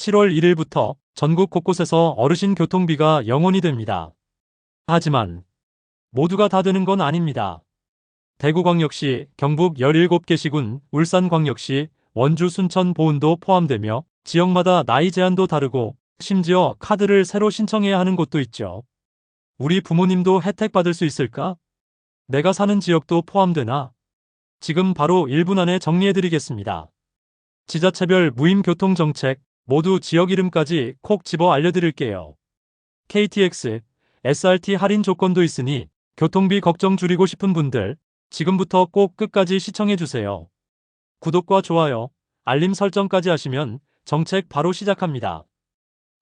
7월 1일부터 전국 곳곳에서 어르신 교통비가 0원이 됩니다. 하지만 모두가 다 되는 건 아닙니다. 대구광역시, 경북 17개 시군, 울산광역시, 원주 순천 보은도 포함되며 지역마다 나이 제한도 다르고 심지어 카드를 새로 신청해야 하는 곳도 있죠. 우리 부모님도 혜택 받을 수 있을까? 내가 사는 지역도 포함되나? 지금 바로 1분 안에 정리해드리겠습니다. 지자체별 무임교통정책, 모두 지역 이름까지 콕 집어 알려드릴게요. KTX, SRT 할인 조건도 있으니 교통비 걱정 줄이고 싶은 분들 지금부터 꼭 끝까지 시청해주세요. 구독과 좋아요, 알림 설정까지 하시면 정책 바로 시작합니다.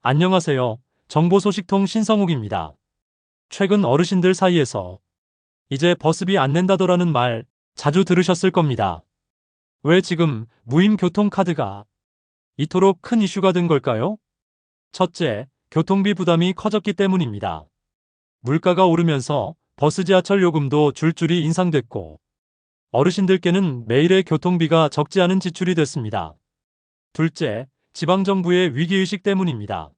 안녕하세요. 정보소식통 신성욱입니다. 최근 어르신들 사이에서 이제 버스비 안 낸다더라는 말 자주 들으셨을 겁니다. 왜 지금 무임 교통카드가 이토록 큰 이슈가 된 걸까요? 첫째, 교통비 부담이 커졌기 때문입니다. 물가가 오르면서 버스 지하철 요금도 줄줄이 인상됐고 어르신들께는 매일의 교통비가 적지 않은 지출이 됐습니다. 둘째, 지방정부의 위기의식 때문입니다.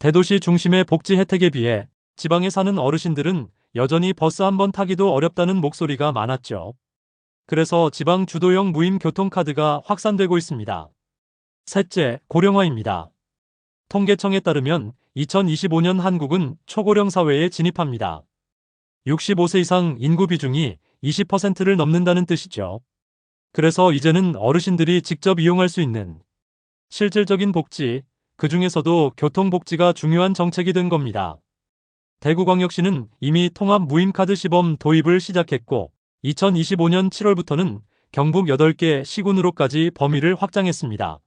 대도시 중심의 복지 혜택에 비해 지방에 사는 어르신들은 여전히 버스 한 번 타기도 어렵다는 목소리가 많았죠. 그래서 지방 주도형 무임 교통카드가 확산되고 있습니다. 셋째, 고령화입니다. 통계청에 따르면 2025년 한국은 초고령 사회에 진입합니다. 65세 이상 인구 비중이 20%를 넘는다는 뜻이죠. 그래서 이제는 어르신들이 직접 이용할 수 있는 실질적인 복지, 그 중에서도 교통복지가 중요한 정책이 된 겁니다. 대구광역시는 이미 통합 무임카드 시범 도입을 시작했고 2025년 7월부터는 경북 8개 시군으로까지 범위를 확장했습니다.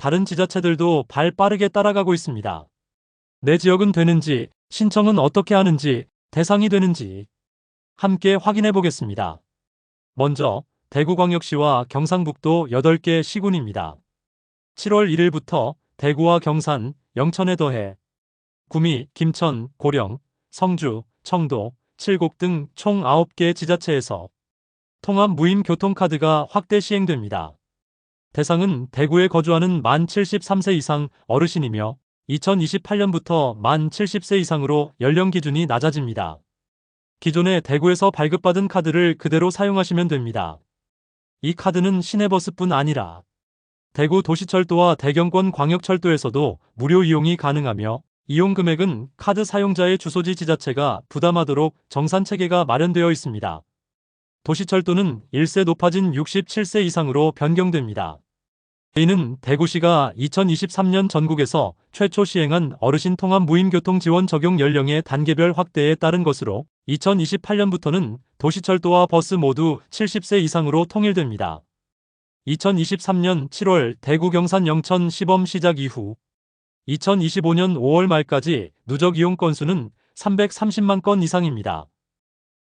다른 지자체들도 발 빠르게 따라가고 있습니다. 내 지역은 되는지, 신청은 어떻게 하는지, 대상이 되는지 함께 확인해 보겠습니다. 먼저 대구광역시와 경상북도 8개 시군입니다. 7월 1일부터 대구와 경산, 영천에 더해 구미, 김천, 고령, 성주, 청도, 칠곡 등 총 9개 지자체에서 통합 무임 교통카드가 확대 시행됩니다. 대상은 대구에 거주하는 만 73세 이상 어르신이며 2028년부터 만 70세 이상으로 연령 기준이 낮아집니다. 기존에 대구에서 발급받은 카드를 그대로 사용하시면 됩니다. 이 카드는 시내버스뿐 아니라 대구 도시철도와 대경권 광역철도에서도 무료 이용이 가능하며 이용 금액은 카드 사용자의 주소지 지자체가 부담하도록 정산 체계가 마련되어 있습니다. 도시철도는 1세 높아진 67세 이상으로 변경됩니다. 이는 대구시가 2023년 전국에서 최초 시행한 어르신 통합 무임교통 지원 적용 연령의 단계별 확대에 따른 것으로 2028년부터는 도시철도와 버스 모두 70세 이상으로 통일됩니다. 2023년 7월 대구 경산 영천 시범 시작 이후 2025년 5월 말까지 누적 이용 건수는 330만 건 이상입니다.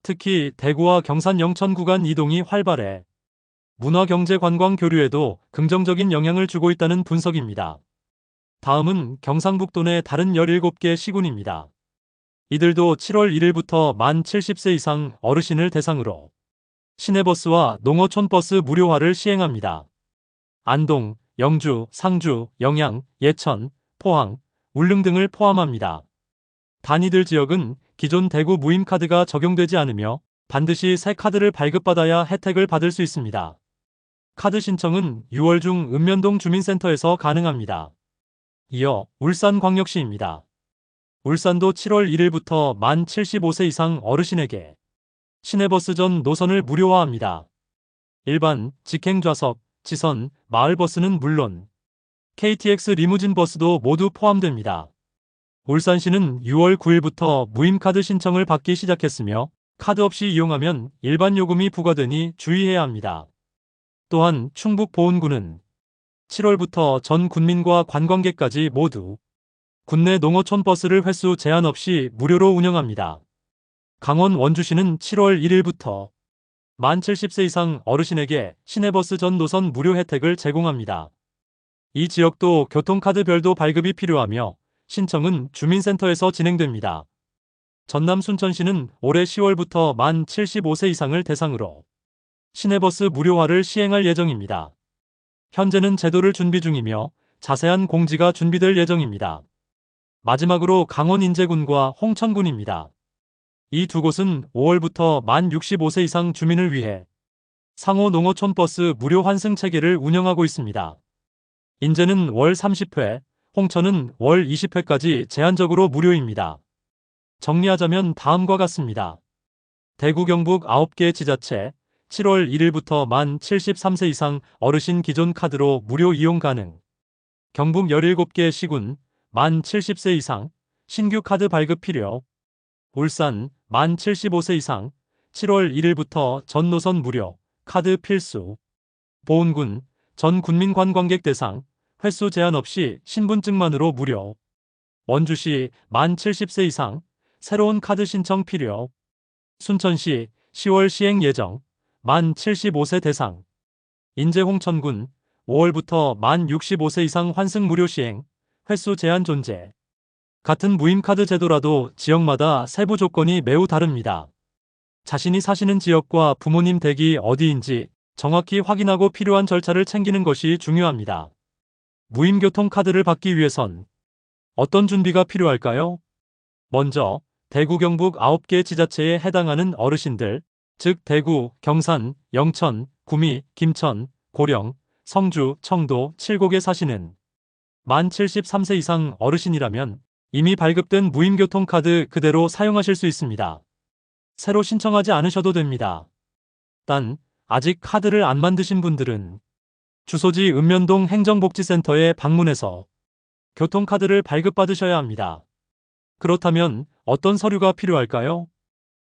특히 대구와 경산 영천 구간 이동이 활발해 문화 경제 관광 교류에도 긍정적인 영향을 주고 있다는 분석입니다. 다음은 경상북도 내 다른 17개 시군입니다. 이들도 7월 1일부터 만 70세 이상 어르신을 대상으로 시내버스와 농어촌버스 무료화를 시행합니다. 안동, 영주, 상주, 영양, 예천, 포항, 울릉 등을 포함합니다. 단위들 지역은 기존 대구 무임카드가 적용되지 않으며 반드시 새 카드를 발급받아야 혜택을 받을 수 있습니다. 카드 신청은 6월 중 읍면동 주민센터에서 가능합니다. 이어 울산광역시입니다. 울산도 7월 1일부터 만 75세 이상 어르신에게 시내버스 전 노선을 무료화합니다. 일반, 직행 좌석, 지선, 마을버스는 물론 KTX 리무진 버스도 모두 포함됩니다. 울산시는 6월 9일부터 무임카드 신청을 받기 시작했으며 카드 없이 이용하면 일반 요금이 부과되니 주의해야 합니다. 또한 충북 보은군은 7월부터 전 군민과 관광객까지 모두 군내 농어촌 버스를 횟수 제한 없이 무료로 운영합니다. 강원 원주시는 7월 1일부터 만 70세 이상 어르신에게 시내버스 전 노선 무료 혜택을 제공합니다. 이 지역도 교통카드별도 발급이 필요하며 신청은 주민센터에서 진행됩니다. 전남 순천시는 올해 10월부터 만 75세 이상을 대상으로 시내버스 무료화를 시행할 예정입니다. 현재는 제도를 준비 중이며 자세한 공지가 준비될 예정입니다. 마지막으로 강원 인제군과 홍천군입니다. 이 두 곳은 5월부터 만 65세 이상 주민을 위해 상호 농어촌 버스 무료 환승 체계를 운영하고 있습니다. 인제는 월 30회, 홍천은 월 20회까지 제한적으로 무료입니다. 정리하자면 다음과 같습니다. 대구 경북 9개 지자체 7월 1일부터 만 73세 이상 어르신 기존 카드로 무료 이용 가능. 경북 17개 시군 만 70세 이상 신규 카드 발급 필요. 울산 만 75세 이상 7월 1일부터 전 노선 무료 카드 필수. 보은군 전 군민 관광객 대상 횟수 제한 없이 신분증만으로 무료. 원주시 만 70세 이상 새로운 카드 신청 필요. 순천시 10월 시행 예정 만 75세 대상. 인제 홍천군 5월부터 만 65세 이상 환승 무료 시행 횟수 제한 존재. 같은 무임카드 제도라도 지역마다 세부 조건이 매우 다릅니다. 자신이 사시는 지역과 부모님 댁이 어디인지 정확히 확인하고 필요한 절차를 챙기는 것이 중요합니다. 무임교통 카드를 받기 위해선 어떤 준비가 필요할까요? 먼저 대구 경북 9개 지자체에 해당하는 어르신들, 즉 대구, 경산, 영천, 구미, 김천, 고령, 성주, 청도, 칠곡에 사시는 만 73세 이상 어르신이라면 이미 발급된 무임교통카드 그대로 사용하실 수 있습니다. 새로 신청하지 않으셔도 됩니다. 단, 아직 카드를 안 만드신 분들은 주소지 읍면동 행정복지센터에 방문해서 교통카드를 발급받으셔야 합니다. 그렇다면 어떤 서류가 필요할까요?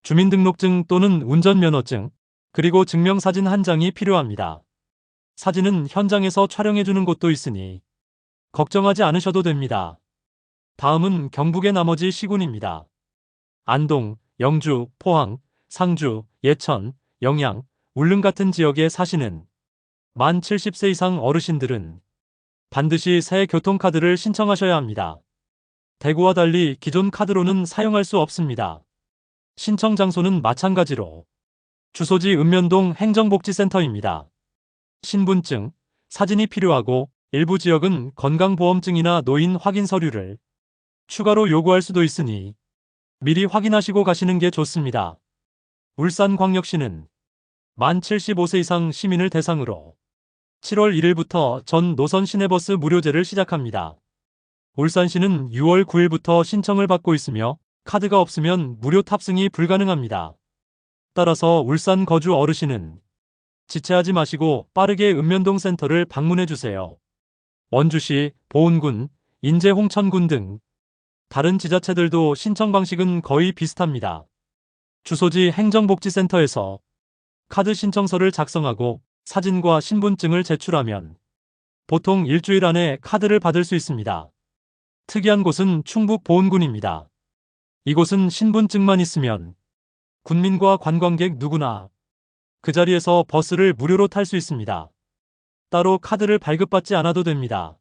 주민등록증 또는 운전면허증, 그리고 증명사진 한 장이 필요합니다. 사진은 현장에서 촬영해주는 곳도 있으니 걱정하지 않으셔도 됩니다. 다음은 경북의 나머지 시군입니다. 안동, 영주, 포항, 상주, 예천, 영양, 울릉 같은 지역에 사시는 만 70세 이상 어르신들은 반드시 새 교통카드를 신청하셔야 합니다. 대구와 달리 기존 카드로는 사용할 수 없습니다. 신청 장소는 마찬가지로 주소지 읍면동 행정복지센터입니다. 신분증, 사진이 필요하고 일부 지역은 건강보험증이나 노인 확인 서류를 추가로 요구할 수도 있으니 미리 확인하시고 가시는 게 좋습니다. 울산광역시는 만 75세 이상 시민을 대상으로 7월 1일부터 전 노선 시내버스 무료제를 시작합니다. 울산시는 6월 9일부터 신청을 받고 있으며 카드가 없으면 무료 탑승이 불가능합니다. 따라서 울산 거주 어르신은 지체하지 마시고 빠르게 읍면동 센터를 방문해 주세요. 원주시, 보은군, 인제 홍천군 등 다른 지자체들도 신청 방식은 거의 비슷합니다. 주소지 행정복지센터에서 카드 신청서를 작성하고 사진과 신분증을 제출하면 보통 일주일 안에 카드를 받을 수 있습니다. 특이한 곳은 충북 보은군입니다. 이곳은 신분증만 있으면 군민과 관광객 누구나 그 자리에서 버스를 무료로 탈 수 있습니다. 따로 카드를 발급받지 않아도 됩니다.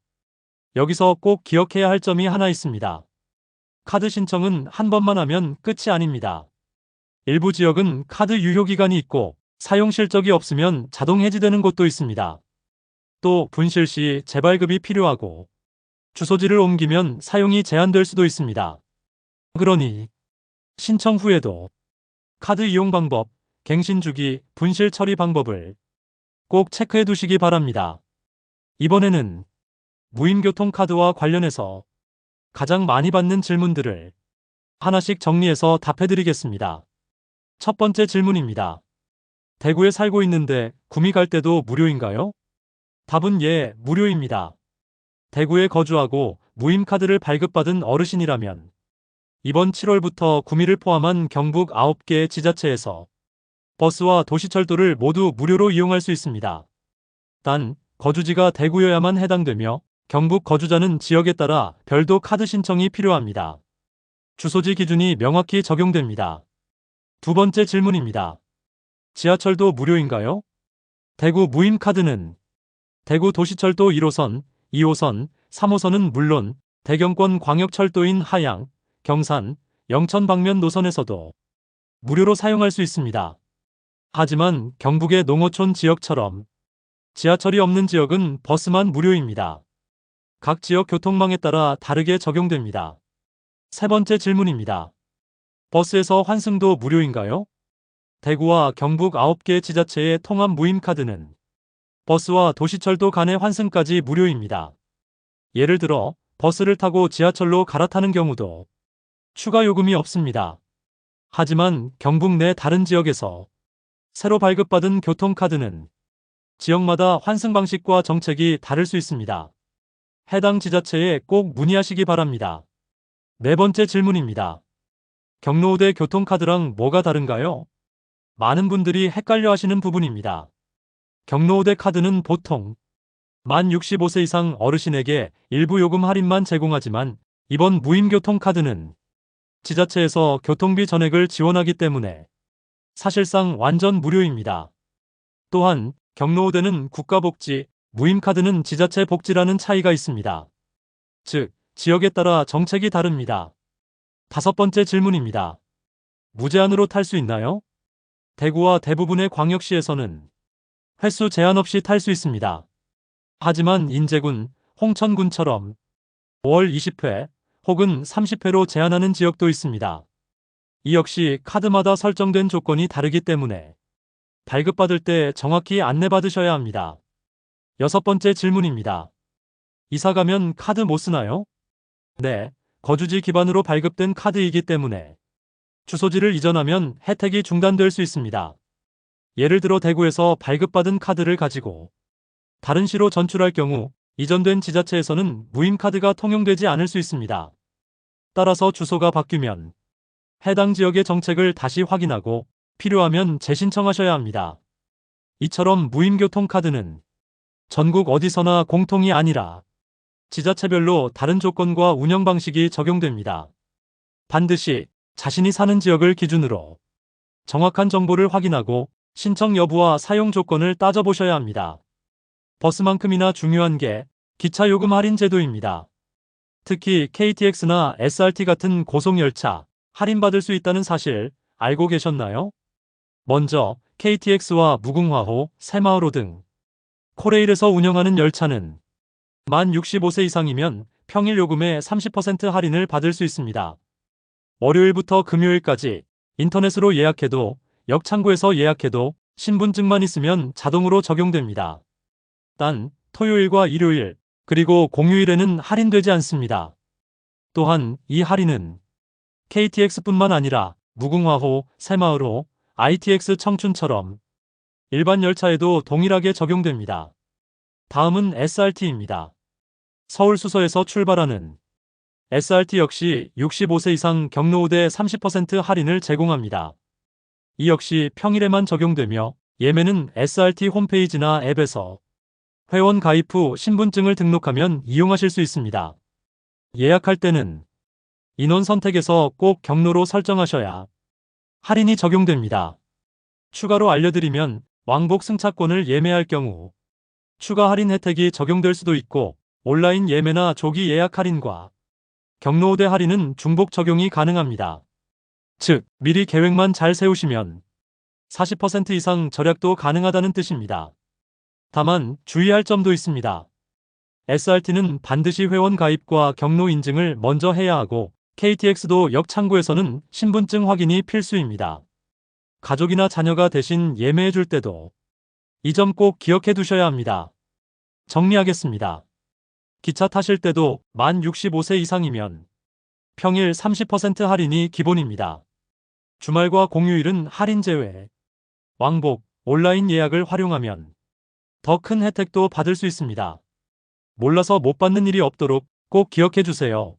여기서 꼭 기억해야 할 점이 하나 있습니다. 카드 신청은 한 번만 하면 끝이 아닙니다. 일부 지역은 카드 유효기간이 있고 사용 실적이 없으면 자동 해지되는 곳도 있습니다. 또 분실 시 재발급이 필요하고 주소지를 옮기면 사용이 제한될 수도 있습니다. 그러니 신청 후에도 카드 이용 방법, 갱신 주기, 분실 처리 방법을 꼭 체크해 두시기 바랍니다. 이번에는 무임교통카드와 관련해서 가장 많이 받는 질문들을 하나씩 정리해서 답해 드리겠습니다. 첫 번째 질문입니다. 대구에 살고 있는데 구미 갈 때도 무료인가요? 답은 예, 무료입니다. 대구에 거주하고 무임카드를 발급받은 어르신이라면 이번 7월부터 구미를 포함한 경북 9개 지자체에서 버스와 도시철도를 모두 무료로 이용할 수 있습니다. 단, 거주지가 대구여야만 해당되며 경북 거주자는 지역에 따라 별도 카드 신청이 필요합니다. 주소지 기준이 명확히 적용됩니다. 두 번째 질문입니다. 지하철도 무료인가요? 대구 무임카드는 대구 도시철도 1호선, 2호선, 3호선은 물론 대경권 광역철도인 하양, 경산, 영천 방면 노선에서도 무료로 사용할 수 있습니다. 하지만 경북의 농어촌 지역처럼 지하철이 없는 지역은 버스만 무료입니다. 각 지역 교통망에 따라 다르게 적용됩니다. 세 번째 질문입니다. 버스에서 환승도 무료인가요? 대구와 경북 9개 지자체의 통합 무임카드는 버스와 도시철도 간의 환승까지 무료입니다. 예를 들어 버스를 타고 지하철로 갈아타는 경우도 추가 요금이 없습니다. 하지만 경북 내 다른 지역에서 새로 발급받은 교통카드는 지역마다 환승 방식과 정책이 다를 수 있습니다. 해당 지자체에 꼭 문의하시기 바랍니다. 네 번째 질문입니다. 경로우대 교통카드랑 뭐가 다른가요? 많은 분들이 헷갈려 하시는 부분입니다. 경로우대 카드는 보통 만 65세 이상 어르신에게 일부 요금 할인만 제공하지만 이번 무임교통카드는 지자체에서 교통비 전액을 지원하기 때문에 사실상 완전 무료입니다. 또한 경로우대는 국가복지, 무임카드는 지자체 복지라는 차이가 있습니다. 즉, 지역에 따라 정책이 다릅니다. 다섯 번째 질문입니다. 무제한으로 탈 수 있나요? 대구와 대부분의 광역시에서는 횟수 제한 없이 탈 수 있습니다. 하지만 인제군, 홍천군처럼 월 20회 혹은 30회로 제한하는 지역도 있습니다. 이 역시 카드마다 설정된 조건이 다르기 때문에 발급받을 때 정확히 안내받으셔야 합니다. 여섯 번째 질문입니다. 이사 가면 카드 못 쓰나요? 네, 거주지 기반으로 발급된 카드이기 때문에 주소지를 이전하면 혜택이 중단될 수 있습니다. 예를 들어 대구에서 발급받은 카드를 가지고 다른 시로 전출할 경우 이전된 지자체에서는 무임 카드가 통용되지 않을 수 있습니다. 따라서 주소가 바뀌면 해당 지역의 정책을 다시 확인하고 필요하면 재신청하셔야 합니다. 이처럼 무임교통카드는 전국 어디서나 공통이 아니라 지자체별로 다른 조건과 운영 방식이 적용됩니다. 반드시 자신이 사는 지역을 기준으로 정확한 정보를 확인하고 신청 여부와 사용 조건을 따져보셔야 합니다. 버스만큼이나 중요한 게 기차 요금 할인 제도입니다. 특히 KTX나 SRT 같은 고속열차 할인받을 수 있다는 사실 알고 계셨나요? 먼저 KTX와 무궁화호, 새마을호 등 코레일에서 운영하는 열차는 만 65세 이상이면 평일 요금의 30% 할인을 받을 수 있습니다. 월요일부터 금요일까지 인터넷으로 예약해도 역 창구에서 예약해도 신분증만 있으면 자동으로 적용됩니다. 단 토요일과 일요일 그리고 공휴일에는 할인되지 않습니다. 또한 이 할인은 KTX뿐만 아니라 무궁화호, 새마을호, ITX 청춘처럼 일반 열차에도 동일하게 적용됩니다. 다음은 SRT입니다. 서울 수서에서 출발하는 SRT 역시 65세 이상 경로우대 30% 할인을 제공합니다. 이 역시 평일에만 적용되며 예매는 SRT 홈페이지나 앱에서 회원 가입 후 신분증을 등록하면 이용하실 수 있습니다. 예약할 때는 인원 선택에서 꼭 경로로 설정하셔야 할인이 적용됩니다. 추가로 알려드리면 왕복 승차권을 예매할 경우 추가 할인 혜택이 적용될 수도 있고 온라인 예매나 조기 예약 할인과 경로우대 할인은 중복 적용이 가능합니다. 즉, 미리 계획만 잘 세우시면 40% 이상 절약도 가능하다는 뜻입니다. 다만 주의할 점도 있습니다. SRT는 반드시 회원 가입과 경로 인증을 먼저 해야 하고 KTX도 역 창구에서는 신분증 확인이 필수입니다. 가족이나 자녀가 대신 예매해 줄 때도 이 점 꼭 기억해 두셔야 합니다. 정리하겠습니다. 기차 타실 때도 만 65세 이상이면 평일 30% 할인이 기본입니다. 주말과 공휴일은 할인 제외. 왕복, 온라인 예약을 활용하면 더 큰 혜택도 받을 수 있습니다. 몰라서 못 받는 일이 없도록 꼭 기억해 주세요.